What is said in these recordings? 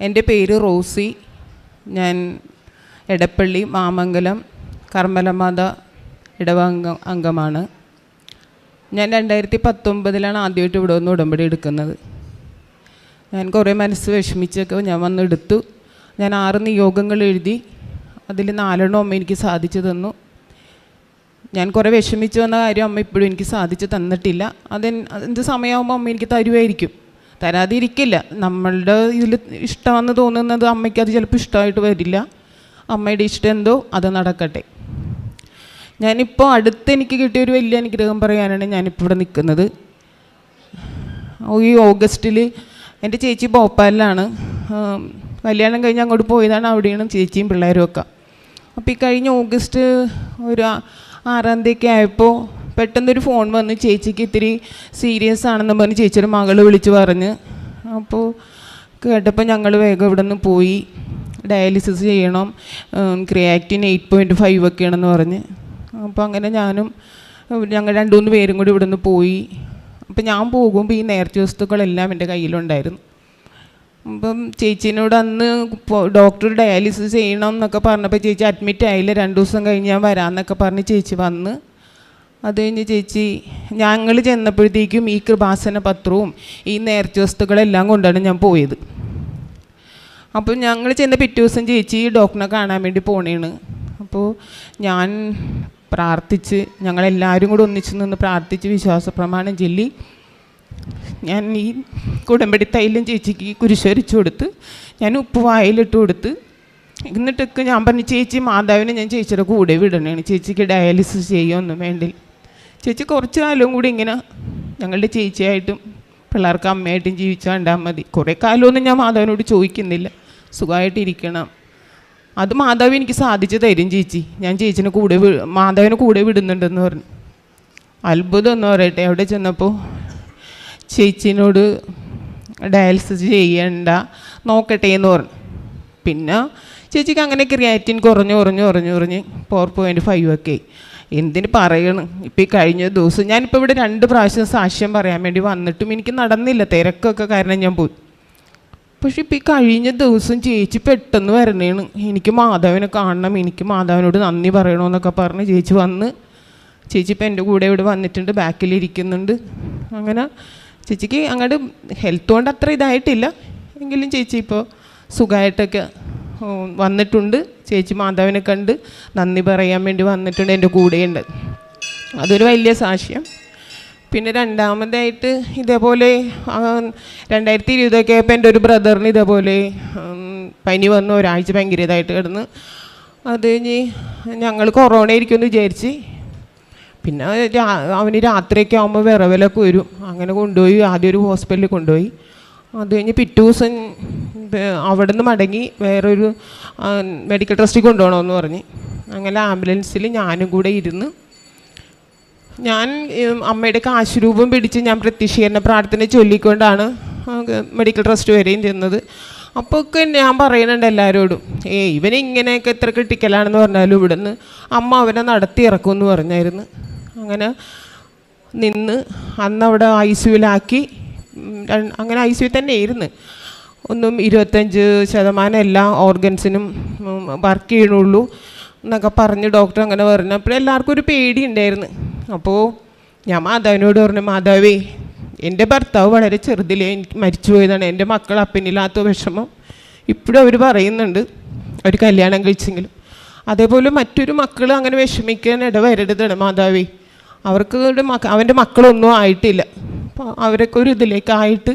എന്റെ പേര് റോസി. ഞാൻ എടപ്പള്ളി മാമംഗലം കർമ്മലമാത ഇടവംഗ അംഗമാണ്. ഞാൻ രണ്ടായിരത്തി പത്തൊമ്പതിലാണ് ആദ്യമായിട്ട് ഇവിടെ വന്ന് ഉടമ്പടി എടുക്കുന്നത്. ഞാൻ കുറേ മനസ്സ് വിഷമിച്ചൊക്കെ ഞാൻ വന്നെടുത്തു ഞാൻ ആറ് നിയോഗങ്ങൾ എഴുതി അതിൽ നാലെണ്ണം അമ്മ എനിക്ക് സാധിച്ചു തന്നു. ഞാൻ കുറേ വിഷമിച്ചു വന്ന കാര്യം അമ്മ ഇപ്പോഴും എനിക്ക് സാധിച്ചു തന്നിട്ടില്ല. അതെ എന്ത് സമയമാകുമ്പോൾ അമ്മ എനിക്ക് തരുമായിരിക്കും. തരാതിരിക്കില്ല. നമ്മളുടെ ഇതിൽ ഇഷ്ടമെന്ന് തോന്നുന്നത് അമ്മയ്ക്ക് അത് ചിലപ്പോൾ ഇഷ്ടമായിട്ട് വരില്ല. അമ്മയുടെ ഇഷ്ടം എന്തോ അത് നടക്കട്ടെ. ഞാനിപ്പോൾ അടുത്ത് എനിക്ക് കിട്ടിയൊരു വലിയ അനുഗ്രഹം പറയാനാണ് ഞാനിപ്പോൾ ഇവിടെ നിൽക്കുന്നത്. ഈ ഓഗസ്റ്റിൽ എന്റെ ചേച്ചി ഭോപ്പാലിലാണ്. കല്യാണം കഴിഞ്ഞ് അങ്ങോട്ട് പോയതാണ് അവിടെയാണ് ചേച്ചിയും പിള്ളേരും ഒക്കെ അപ്പോൾ ഈ കഴിഞ്ഞ ഓഗസ്റ്റ് ഒരു ആറാം തീയതി ആയപ്പോൾ പെട്ടെന്നൊരു ഫോൺ വന്ന് ചേച്ചിക്ക് ഇത്തിരി സീരിയസ് ആണെന്ന് പറഞ്ഞ് ചേച്ചിയുടെ മകൾ വിളിച്ച് പറഞ്ഞ്. അപ്പോൾ കേട്ടപ്പോൾ ഞങ്ങൾ വേഗം ഇവിടെ നിന്ന് പോയി. ഡയാലിസിസ് ചെയ്യണം. ക്രിയാക്റ്റിൻ എയ്റ്റ് പോയിന്റ് ഫൈവ് ഒക്കെയാണെന്ന് പറഞ്ഞ്. അപ്പോൾ അങ്ങനെ ഞാനും ഞങ്ങൾ രണ്ട് മൂന്ന് പേരും കൂടി ഇവിടെ നിന്ന് പോയി. അപ്പോൾ ഞാൻ പോകുമ്പോൾ ഈ നേർച്ച വസ്തുക്കളെല്ലാം എന്റെ കയ്യിലുണ്ടായിരുന്നു. അപ്പം ചേച്ചീനോട് അന്ന് ഡോക്ടർ ഡയാലിസിസ് ചെയ്യണം എന്നൊക്കെ പറഞ്ഞപ്പോൾ ചേച്ചി അഡ്മിറ്റ് ആയില്ല. രണ്ട് ദിവസം കഴിഞ്ഞ് ഞാൻ വരാമെന്നൊക്കെ പറഞ്ഞ് ചേച്ചി വന്ന്. അത് കഴിഞ്ഞ് ചേച്ചി ഞങ്ങൾ ചെന്നപ്പോഴത്തേക്കും ഈ കൃപാസന പത്രവും ഈ നേർച്ച വസ്തുക്കളെല്ലാം കൊണ്ടാണ് ഞാൻ പോയത്. അപ്പോൾ ഞങ്ങൾ ചെന്ന പിറ്റേ ദിവസം ചേച്ചി ഡോക്ടറിനെ കാണാൻ വേണ്ടി പോണേണ്. അപ്പോൾ ഞാൻ പ്രാർത്ഥിച്ച് ഞങ്ങളെല്ലാവരും കൂടെ ഒന്നിച്ച് നിന്ന് പ്രാർത്ഥിച്ച് വിശ്വാസ പ്രമാണം ചൊല്ലി ഞാൻ ഈ കുടമ്പടി തൈലം ചേച്ചിക്ക് കുരിശരിച്ചു കൊടുത്ത് ഞാൻ ഉപ്പ് വായിലിട്ട് കൊടുത്ത് എന്നിട്ടൊക്കെ ഞാൻ പറഞ്ഞു ചേച്ചി മാതാവിനെ ഞാൻ ചേച്ചിയുടെ കൂടെ വിടണേണ്. ചേച്ചിക്ക് ഡയാലിസിസ് ചെയ്യുമൊന്നും വേണ്ടില്ല. ചേച്ചി കുറച്ച് കാലവും കൂടി ഇങ്ങനെ ഞങ്ങളുടെ ചേച്ചിയായിട്ടും പിള്ളേർക്ക് അമ്മയായിട്ടും ജീവിച്ചാൽ കണ്ടാൽ മതി. കുറേ കാലമൊന്നും ഞാൻ മാധവനോട് ചോദിക്കുന്നില്ല. സുഖമായിട്ടിരിക്കണം. അത് മാധവ് എനിക്ക് സാധിച്ചു തരും ചേച്ചി. ഞാൻ ചേച്ചിനെ കൂടെ മാതാവിനെ കൂടെ വിടുന്നുണ്ടെന്ന് പറഞ്ഞു. അത്ഭുതം എന്ന് പറയട്ടെ. അവിടെ ചെന്നപ്പോൾ ചേച്ചിനോട് ഡയാലിസിസ് ചെയ്യണ്ട നോക്കട്ടെ എന്ന് പറഞ്ഞു. പിന്നെ ചേച്ചിക്ക് അങ്ങനെ ക്രിയാറ്റിൻ കുറഞ്ഞു കുറഞ്ഞു കുറഞ്ഞു കുറഞ്ഞ് ഫോർ പോയിന്റ് ഫൈവ് ഒക്കെ. എന്തിന് പറയണം? ഇപ്പം ഈ കഴിഞ്ഞ ദിവസം ഞാനിപ്പോൾ ഇവിടെ രണ്ട് പ്രാവശ്യം സാക്ഷ്യം പറയാൻ വേണ്ടി വന്നിട്ടും എനിക്ക് നടന്നില്ല. തിരക്കൊക്കെ കാരണം ഞാൻ പോയി. പക്ഷെ ഇപ്പം ഈ കഴിഞ്ഞ ദിവസം ചേച്ചി പെട്ടെന്ന് വരണേണ്. എനിക്ക് മാധവനെ കാണണം എനിക്ക് മാധവനോട് നന്ദി പറയണമെന്നൊക്കെ പറഞ്ഞ് ചേച്ചി വന്ന്. ചേച്ചി ഇപ്പം എന്റെ കൂടെ ഇവിടെ വന്നിട്ടുണ്ട് ബാക്കിലിരിക്കുന്നുണ്ട് അങ്ങനെ ചേച്ചിക്ക് അങ്ങോട്ട് ഹെൽത്ത് കൊണ്ട് അത്ര ഇതായിട്ടില്ല. എങ്കിലും ചേച്ചി ഇപ്പോൾ സുഖമായിട്ടൊക്കെ വന്നിട്ടുണ്ട്. ചേച്ചി മാധവനെ കണ്ട് നന്ദി പറയാൻ വേണ്ടി വന്നിട്ടുണ്ട് എന്റെ കൂടെയുണ്ട്. അതൊരു വലിയ സാക്ഷ്യം. പിന്നെ രണ്ടാമതായിട്ട് ഇതേപോലെ രണ്ടായിരത്തി ഇരുപതൊക്കെ ആയപ്പോൾ എന്റെ ഒരു ബ്രദറിന് ഇതേപോലെ പനി വന്ന്. ഒരാഴ്ച ഭയങ്കര ഇതായിട്ട് കിടന്ന്. അത് കഴിഞ്ഞ് ഞങ്ങൾ കൊറോണ ആയിരിക്കുമെന്ന് വിചാരിച്ച്. പിന്നെ അവന് രാത്രിയൊക്കെ ആകുമ്പോൾ വിറവലൊക്കെ വരും. അങ്ങനെ കൊണ്ടുപോയി. ആദ്യം ഒരു ഹോസ്പിറ്റലിൽ കൊണ്ടുപോയി. അത് കഴിഞ്ഞ് പിറ്റേ ദിവസം അവിടെ നിന്ന് മടങ്ങി വേറൊരു മെഡിക്കൽ ട്രസ്റ്റിൽ കൊണ്ടുപോകണമെന്ന് പറഞ്ഞ്. അങ്ങനെ ആംബുലൻസിൽ ഞാനും കൂടെ ഇരുന്ന് ഞാൻ അമ്മയുടെ കാശുരൂപം പിടിച്ച് ഞാൻ പ്രത്യക്ഷീകരണ പ്രാർത്ഥന ചൊല്ലിക്കൊണ്ടാണ് മെഡിക്കൽ ട്രസ്റ്റ് വരെയും ചെന്നത്. അപ്പോൾ ഒക്കെ ഞാൻ പറയുന്നുണ്ട് എല്ലാവരോടും ഏ ഇവനിങ്ങനെയൊക്കെ എത്ര കിട്ടിക്കലാണെന്ന് പറഞ്ഞാലും ഇവിടുന്ന് അമ്മ അവനെ നടത്തി ഇറക്കുമെന്ന് പറഞ്ഞായിരുന്നു. അങ്ങനെ നിന്ന് അന്ന് അവിടെ ഐ സിയുലാക്കി അങ്ങനെ ഐ സിയു തന്നെ ഇരുന്ന് ഒന്നും ഇരുപത്തഞ്ച് ശതമാനം എല്ലാ ഓർഗൻസിനും വർക്ക് ചെയ്യണുള്ളൂ എന്നൊക്കെ പറഞ്ഞ് ഡോക്ടർ അങ്ങനെ പറഞ്ഞു അപ്പോൾ എല്ലാവർക്കും ഒരു പേടി ഉണ്ടായിരുന്നു. അപ്പോൾ ഞാൻ മാതാവിനോട് പറഞ്ഞു മാതാവേ എന്റെ ഭർത്താവ് വളരെ ചെറുതിലേ എനിക്ക് മരിച്ചു പോയതാണ്. എന്റെ മക്കൾ അപ്പനില്ലാത്ത വിഷമം ഇപ്പോഴും അവർ പറയുന്നുണ്ട്. ഒരു കല്യാണം കഴിച്ചെങ്കിലും. അതേപോലെ മറ്റൊരു മക്കൾ അങ്ങനെ വിഷമിക്കാൻ ഇടവരരുതാണ് മാതാവേ. അവർക്ക് അവന്റെ മക്കളൊന്നും ആയിട്ടില്ല. അപ്പോൾ അവരൊക്കെ ഒരു ഇതിലേക്കായിട്ട്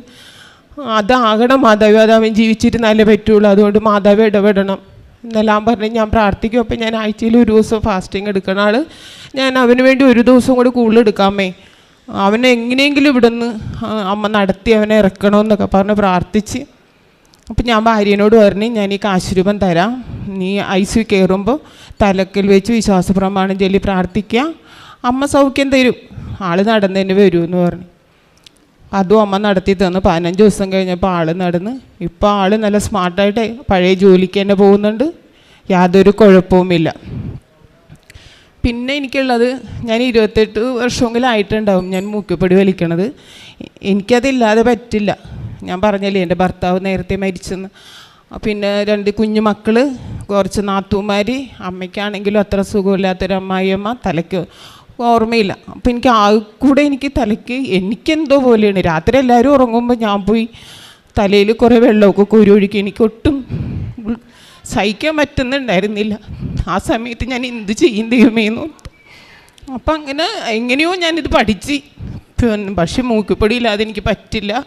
അതാകണം മാതാവ് അത് അവൻ ജീവിച്ചിരുന്നാലേ പറ്റുള്ളൂ. അതുകൊണ്ട് മാതാവ് ഇടപെടണം. എന്നെല്ലാം പറഞ്ഞ് ഞാൻ പ്രാർത്ഥിക്കും. അപ്പം ഞാൻ ആഴ്ചയിൽ ഒരു ദിവസം ഫാസ്റ്റിംഗ് എടുക്കണ. ആൾ ഞാൻ അവന് വേണ്ടി ഒരു ദിവസം കൂടി കൂടുതൽ എടുക്കാമേ അവനെ എങ്ങനെയെങ്കിലും ഇവിടുന്ന് അമ്മ നടത്തി അവനെ ഇറക്കണമെന്നൊക്കെ പറഞ്ഞ് പ്രാർത്ഥിച്ച്. അപ്പം ഞാൻ ഭാര്യനോട് പറഞ്ഞ് ഞാൻ ഈ കാശുരൂപം തരാം. നീ ഐ സി കയറുമ്പോൾ തലക്കൽ വെച്ച് വിശ്വാസപ്രമാണം ചൊല്ലി പ്രാർത്ഥിക്കുക. അമ്മ സൗഖ്യം തരും. ആൾ നടന്നതിന് വരൂ എന്ന് പറഞ്ഞു. അതും അമ്മ നടത്തി തന്നു. പതിനഞ്ച് ദിവസം കഴിഞ്ഞപ്പോൾ ആൾ നടന്ന്. ഇപ്പോൾ ആൾ നല്ല സ്മാർട്ടായിട്ട് പഴയ ജോലിക്ക് തന്നെ പോകുന്നുണ്ട്. യാതൊരു കുഴപ്പവുമില്ല. പിന്നെ എനിക്കുള്ളത് ഞാൻ ഇരുപത്തെട്ട് വർഷമെങ്കിലും ആയിട്ടുണ്ടാവും ഞാൻ മൂക്കുപൊടി വലിക്കണത്. എനിക്കതില്ലാതെ പറ്റില്ല. ഞാൻ പറഞ്ഞല്ലേ എന്റെ ഭർത്താവ് നേരത്തെ മരിച്ചെന്ന്. പിന്നെ രണ്ട് കുഞ്ഞു മക്കൾ കുറച്ച് നാത്തൂമാർ അമ്മയ്ക്കാണെങ്കിലും അത്ര സുഖമില്ലാത്തൊരു അമ്മായിയമ്മ തലയ്ക്ക് ഓർമ്മയില്ല. അപ്പം എനിക്ക് ആ കൂടെ എനിക്ക് തലയ്ക്ക് എനിക്കെന്തോ പോലെയാണ്. രാത്രി എല്ലാവരും ഉറങ്ങുമ്പോൾ ഞാൻ പോയി തലയിൽ കുറേ വെള്ളമൊക്കെ കുരുവൊഴുക്കി എനിക്ക് ഒട്ടും സഹിക്കാൻ പറ്റുന്നുണ്ടായിരുന്നില്ല. ആ സമയത്ത് ഞാൻ എന്ത് ചെയ്യും ദൈവമേന്നു അപ്പം അങ്ങനെ എങ്ങനെയോ ഞാനിത് പഠിച്ച്. പിന്നെ പക്ഷെ ഇല്ലാതെ എനിക്ക് പറ്റില്ല.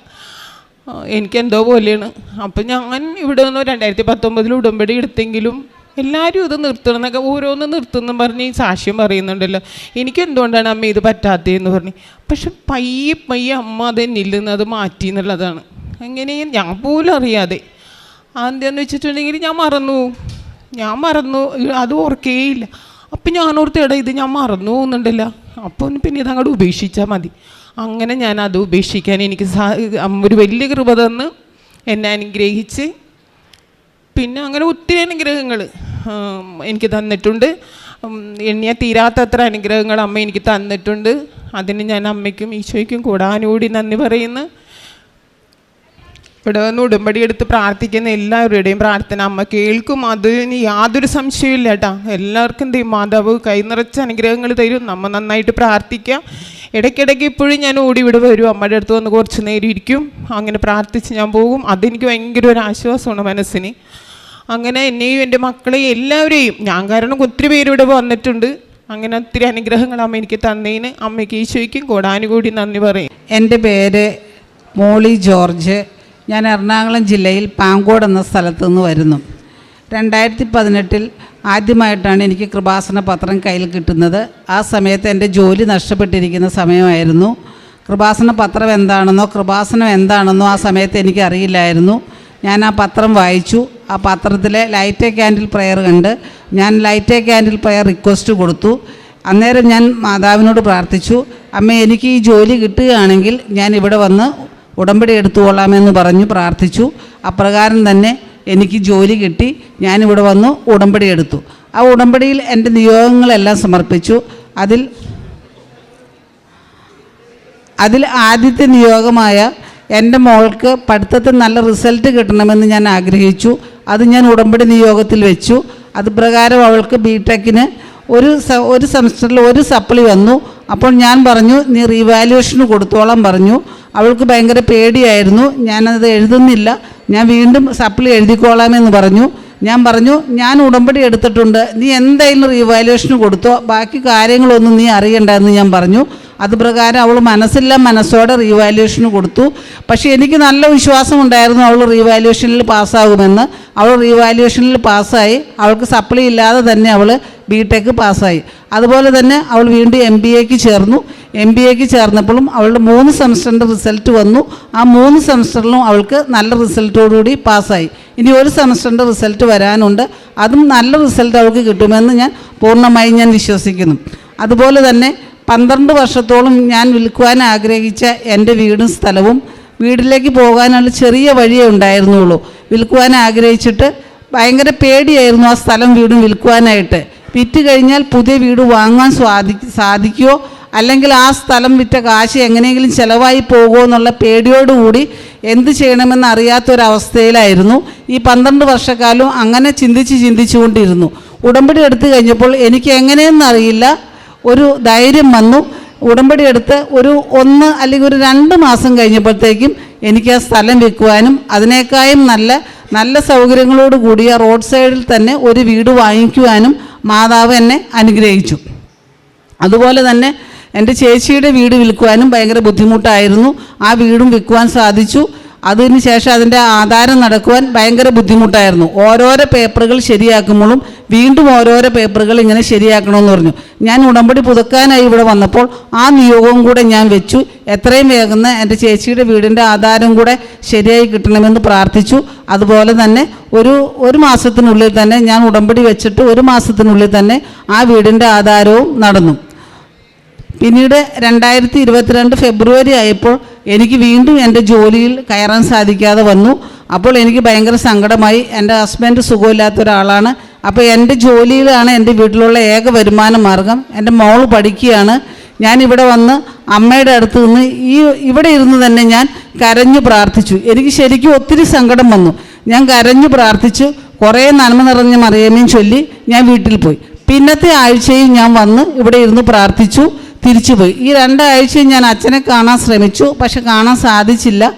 എനിക്കെന്തോ പോലെയാണ്. അപ്പം ഞാൻ ഇവിടെ നിന്ന് രണ്ടായിരത്തി പത്തൊമ്പതിൽ ഉടമ്പടി എടുത്തെങ്കിലും എല്ലാവരും ഇത് നിർത്തണം എന്നൊക്കെ ഓരോന്ന് നിർത്തുന്നു പറഞ്ഞ് ഈ സാക്ഷ്യം പറയുന്നുണ്ടല്ലോ. എനിക്ക് എന്തുകൊണ്ടാണ് അമ്മ ഇത് പറ്റാത്തതെന്ന് പറഞ്ഞ്? പക്ഷെ പയ്യെ പയ്യെ അമ്മ അത് എന്നിൽ നിന്ന് അത് മാറ്റി എന്നുള്ളതാണ്. അങ്ങനെ ഞാൻ പോലും അറിയാതെ. അതെന്താന്ന് വെച്ചിട്ടുണ്ടെങ്കിൽ ഞാൻ മറന്നു. ഞാൻ മറന്നു. അത് ഓർക്കേയില്ല. അപ്പം ഞാൻ ഓർത്ത് ഇത് ഞാൻ മറന്നു പോകുന്നുണ്ടല്ലോ അപ്പോൾ പിന്നെ ഇത് അങ്ങോട്ട് ഉപേക്ഷിച്ചാൽ മതി. അങ്ങനെ ഞാൻ അത് ഉപേക്ഷിക്കാൻ എനിക്ക് സാ ഒരു വലിയ കൃപ തന്ന് എന്നെ അനുഗ്രഹിച്ച് പിന്നെ അങ്ങനെ ഒത്തിരി അനുഗ്രഹങ്ങൾ എനിക്ക് തന്നിട്ടുണ്ട്. എണ്ണിയ തീരാത്തത്ര അനുഗ്രഹങ്ങൾ അമ്മ എനിക്ക് തന്നിട്ടുണ്ട്. അതിന് ഞാൻ അമ്മയ്ക്കും ഈശോയ്ക്കും കൂടാനുകൂടി നന്ദി പറയുന്നു. ഇവിടെ വന്ന് ഉടമ്പടി എടുത്ത് പ്രാർത്ഥിക്കുന്ന എല്ലാവരുടെയും പ്രാർത്ഥന അമ്മ കേൾക്കും. അതിന് യാതൊരു സംശയമില്ല കേട്ടാ. എല്ലാവർക്കും എന്ത് മാതാവ് കൈനിറച്ച അനുഗ്രഹങ്ങൾ തരും. നമ്മ നന്നായിട്ട് പ്രാർത്ഥിക്കാം. ഇടയ്ക്കിടയ്ക്ക് ഇപ്പോഴും ഞാൻ ഓടി ഇവിടെ വരും. അമ്മയുടെ അടുത്ത് വന്ന് കുറച്ച് നേരം ഇരിക്കും. അങ്ങനെ പ്രാർത്ഥിച്ച് ഞാൻ പോകും. അതെനിക്ക് ഭയങ്കര ഒരു ആശ്വാസമാണ് മനസ്സിന്. അങ്ങനെ എന്നെയും എന്റെ മക്കളെയും എല്ലാവരെയും ഞാൻ കാരണം ഒത്തിരി പേരിവിടെ വന്നിട്ടുണ്ട്. അങ്ങനെ ഒത്തിരി അനുഗ്രഹങ്ങൾ അമ്മ എനിക്ക് തന്നതിന് അമ്മയ്ക്ക് ഈശോയ്ക്കും കൂടാനുകൂടി നന്ദി പറയും. എന്റെ പേര് മോളി ജോർജ്. ഞാൻ എറണാകുളം ജില്ലയിൽ പാങ്കോട് എന്ന സ്ഥലത്തു നിന്ന് വരുന്നു. രണ്ടായിരത്തി പതിനെട്ടിൽ ആദ്യമായിട്ടാണ് എനിക്ക് കൃപാസന പത്രം കയ്യിൽ കിട്ടുന്നത്. ആ സമയത്ത് എന്റെ ജോലി നഷ്ടപ്പെട്ടിരിക്കുന്ന സമയമായിരുന്നു. കൃപാസന പത്രം എന്താണെന്നോ കൃപാസനം എന്താണെന്നോ ആ സമയത്ത് എനിക്ക് അറിയില്ലായിരുന്നു ഞാൻ ആ പത്രം വായിച്ചു. ആ പത്രത്തിലെ ലൈറ്റ് എ ക്യാൻഡിൽ പ്രെയർ കണ്ട് ഞാൻ light a candle prayer request കൊടുത്തു. അന്നേരം ഞാൻ മാതാവിനോട് പ്രാർത്ഥിച്ചു അമ്മ എനിക്ക് ഈ ജോലി കിട്ടുകയാണെങ്കിൽ ഞാൻ ഇവിടെ വന്ന് ഉടമ്പടി എടുത്തുകൊള്ളാമെന്ന് പറഞ്ഞു പ്രാർത്ഥിച്ചു. അപ്രകാരം തന്നെ എനിക്ക് ജോലി കിട്ടി ഞാനിവിടെ വന്ന് ഉടമ്പടി എടുത്തു. ആ ഉടമ്പടിയിൽ എന്റെ നിയോഗങ്ങളെല്ലാം സമർപ്പിച്ചു. അതിൽ അതിൽ ആദ്യത്തെ നിയോഗമായ എന്റെ മോൾക്ക് പഠിത്തത്തിൽ നല്ല റിസൾട്ട് കിട്ടണമെന്ന് ഞാൻ ആഗ്രഹിച്ചു. അത് ഞാൻ ഉടമ്പടി നിയോഗത്തിൽ വെച്ചു. അത് പ്രകാരം അവൾക്ക് ബി ടെക്കിന് ഒരു ഒരു സെമസ്റ്ററിൽ ഒരു സപ്ലി വന്നു. അപ്പോൾ ഞാൻ പറഞ്ഞു നീ റീവാലുവേഷന് കൊടുത്തോളം പറഞ്ഞു. അവൾക്ക് ഭയങ്കര പേടിയായിരുന്നു. ഞാനത് എഴുതുന്നില്ല. ഞാൻ വീണ്ടും സപ്ലി എഴുതിക്കോളാമെന്ന് പറഞ്ഞു. ഞാൻ പറഞ്ഞു ഞാൻ ഉടമ്പടി എടുത്തിട്ടുണ്ട്. നീ എന്തായാലും റീവാലുവേഷന് കൊടുത്തോ. ബാക്കി കാര്യങ്ങളൊന്നും നീ അറിയണ്ടെന്ന് ഞാൻ പറഞ്ഞു. അത് പ്രകാരം അവൾ മനസ്സില്ല മനസ്സോടെ റീവാലുവേഷന് കൊടുത്തു. പക്ഷേ എനിക്ക് നല്ല വിശ്വാസം ഉണ്ടായിരുന്നു അവൾ റീവാലുവേഷനിൽ പാസ്സാകുമെന്ന്. അവൾ റീവാലുവേഷനിൽ പാസ്സായി. അവൾക്ക് സപ്ലി ഇല്ലാതെ തന്നെ അവൾ ബി ടെക്ക് പാസ്സായി. അതുപോലെ തന്നെ അവൾ വീണ്ടും എം ബി എക്ക് ചേർന്നു. എം ബി എക്ക് ചേർന്നപ്പോഴും അവളുടെ മൂന്ന് സെമസ്റ്ററിന്റെ റിസൾട്ട് വന്നു. ആ മൂന്ന് സെമസ്റ്ററിലും അവൾക്ക് നല്ല റിസൾട്ടോടുകൂടി പാസ്സായി. ഇനി ഒരു സെമസ്റ്ററിന്റെ റിസൾട്ട് വരാനുണ്ട്. അതും നല്ല റിസൾട്ട് അവൾക്ക് കിട്ടുമെന്ന് ഞാൻ പൂർണമായും ഞാൻ വിശ്വസിക്കുന്നു. അതുപോലെ തന്നെ പന്ത്രണ്ട് വർഷത്തോളം ഞാൻ വിൽക്കുവാൻ ആഗ്രഹിച്ച എന്റെ വീടും സ്ഥലവും വീട്ടിലേക്ക് പോകാനുള്ള ചെറിയ വഴിയേ ഉണ്ടായിരുന്നുള്ളൂ. വിൽക്കുവാൻ ആഗ്രഹിച്ചിട്ട് ഭയങ്കര പേടിയായിരുന്നു ആ സ്ഥലം വീടും വിൽക്കുവാനായിട്ട്. വിറ്റ് കഴിഞ്ഞാൽ പുതിയ വീട് വാങ്ങാൻ സ്വാധി സാധിക്കുമോ അല്ലെങ്കിൽ ആ സ്ഥലം വിറ്റ കാശ് എങ്ങനെയെങ്കിലും ചിലവായി പോകുമോ എന്നുള്ള പേടിയോടുകൂടി എന്ത് ചെയ്യണമെന്ന് അറിയാത്തൊരവസ്ഥയിലായിരുന്നു. ഈ പന്ത്രണ്ട് വർഷക്കാലം അങ്ങനെ ചിന്തിച്ച് ചിന്തിച്ചുകൊണ്ടിരുന്നു. ഉടമ്പടി എടുത്തു കഴിഞ്ഞപ്പോൾ എനിക്ക് എങ്ങനെയെന്നറിയില്ല. ഒരു ധൈര്യം വന്നു. ഉടമ്പടി എടുത്ത് ഒരു ഒന്ന് അല്ലെങ്കിൽ ഒരു രണ്ട് മാസം കഴിഞ്ഞപ്പോഴത്തേക്കും എനിക്ക് ആ സ്ഥലം വിൽക്കുവാനും അതിനേക്കാളും നല്ല നല്ല സൗകര്യങ്ങളോട് കൂടിയ റോഡ് സൈഡിൽ തന്നെ ഒരു വീട് വാങ്ങിക്കുവാനും മാതാവ് എന്നെ അനുഗ്രഹിച്ചു. അതുപോലെ തന്നെ എന്റെ ചേച്ചിയുടെ വീട് വിൽക്കുവാനും ഭയങ്കര ബുദ്ധിമുട്ടായിരുന്നു. ആ വീടും വിൽക്കുവാൻ സാധിച്ചു. അതിന് ശേഷം അതിന്റെ ആധാരം നടക്കുവാൻ ഭയങ്കര ബുദ്ധിമുട്ടായിരുന്നു. ഓരോരോ പേപ്പറുകൾ ശരിയാക്കുമ്പോഴും വീണ്ടും ഓരോരോ പേപ്പറുകൾ ഇങ്ങനെ ശരിയാക്കണമെന്ന് പറഞ്ഞു. ഞാൻ ഉടമ്പടി പുതുക്കാനായി ഇവിടെ വന്നപ്പോൾ ആ നിയോഗവും കൂടെ ഞാൻ വെച്ചു. എത്രയും വേഗം എന്റെ ചേച്ചിയുടെ വീടിന്റെ ആധാരം കൂടെ ശരിയായി കിട്ടണമെന്ന് പ്രാർത്ഥിച്ചു. അതുപോലെ തന്നെ ഒരു ഒരു മാസത്തിനുള്ളിൽ തന്നെ ഞാൻ ഉടമ്പടി വെച്ചിട്ട് ഒരു മാസത്തിനുള്ളിൽ തന്നെ ആ വീടിന്റെ ആധാരവും നടന്നു. പിന്നീട് രണ്ടായിരത്തി ഇരുപത്തിരണ്ട് ഫെബ്രുവരി ആയപ്പോൾ എനിക്ക് വീണ്ടും എന്റെ ജോലിയിൽ കയറാൻ സാധിക്കാതെ വന്നു. അപ്പോൾ എനിക്ക് ഭയങ്കര സങ്കടമായി. എന്റെ ഹസ്ബൻഡ് സുഖമില്ലാത്ത ഒരാളാണ്. അപ്പോൾ എന്റെ ജോലിയിലാണ് എന്റെ വീട്ടിലുള്ള ഏക വരുമാന മാർഗം. എന്റെ മോൾ പഠിക്കുകയാണ്. ഞാൻ ഇവിടെ വന്ന് അമ്മയുടെ അടുത്ത് നിന്ന് ഈ ഇവിടെ ഇരുന്ന് തന്നെ ഞാൻ കരഞ്ഞു പ്രാർത്ഥിച്ചു. എനിക്ക് ശരിക്കും ഒത്തിരി സങ്കടം വന്നു. ഞാൻ കരഞ്ഞു പ്രാർത്ഥിച്ചു. കുറേ നന്മ നിറഞ്ഞ മറിയമ്മയും ചൊല്ലി ഞാൻ വീട്ടിൽ പോയി. പിന്നത്തെ ആഴ്ചയും ഞാൻ വന്ന് ഇവിടെ ഇരുന്ന് പ്രാർത്ഥിച്ചു. തിരിച്ചുപോയി ഈ രണ്ടാഴ്ചയും ഞാൻ അച്ഛനെ കാണാൻ ശ്രമിച്ചു. പക്ഷെ കാണാൻ സാധിച്ചില്ല.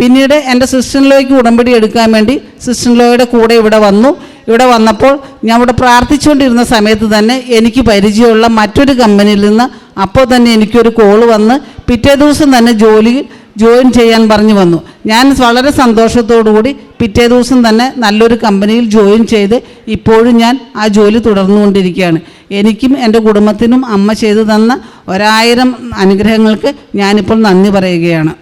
പിന്നീട് എന്റെ സിസ്റ്ററിലേക്ക് ഉടമ്പടി എടുക്കാൻ വേണ്ടി സിസ്റ്ററിലോയുടെ കൂടെ ഇവിടെ വന്നു. ഇവിടെ വന്നപ്പോൾ ഞാൻ ഇവിടെ പ്രാർത്ഥിച്ചുകൊണ്ടിരുന്ന സമയത്ത് തന്നെ എനിക്ക് പരിചയമുള്ള മറ്റൊരു കമ്പനിയിൽ നിന്ന് അപ്പോൾ തന്നെ എനിക്കൊരു കോൾ വന്ന് പിറ്റേ ദിവസം തന്നെ ജോലി ജോയിൻ ചെയ്യാൻ പറഞ്ഞു വന്നു. ഞാൻ വളരെ സന്തോഷത്തോടു കൂടി പിറ്റേ ദിവസം തന്നെ നല്ലൊരു കമ്പനിയിൽ ജോയിൻ ചെയ്ത് ഇപ്പോഴും ഞാൻ ആ ജോലി തുടർന്നുകൊണ്ടിരിക്കുകയാണ്. എനിക്കും എന്റെ കുടുംബത്തിനും അമ്മ ചെയ്തു തന്ന ഒരായിരം അനുഗ്രഹങ്ങൾക്ക് ഞാനിപ്പോൾ നന്ദി പറയുകയാണ്.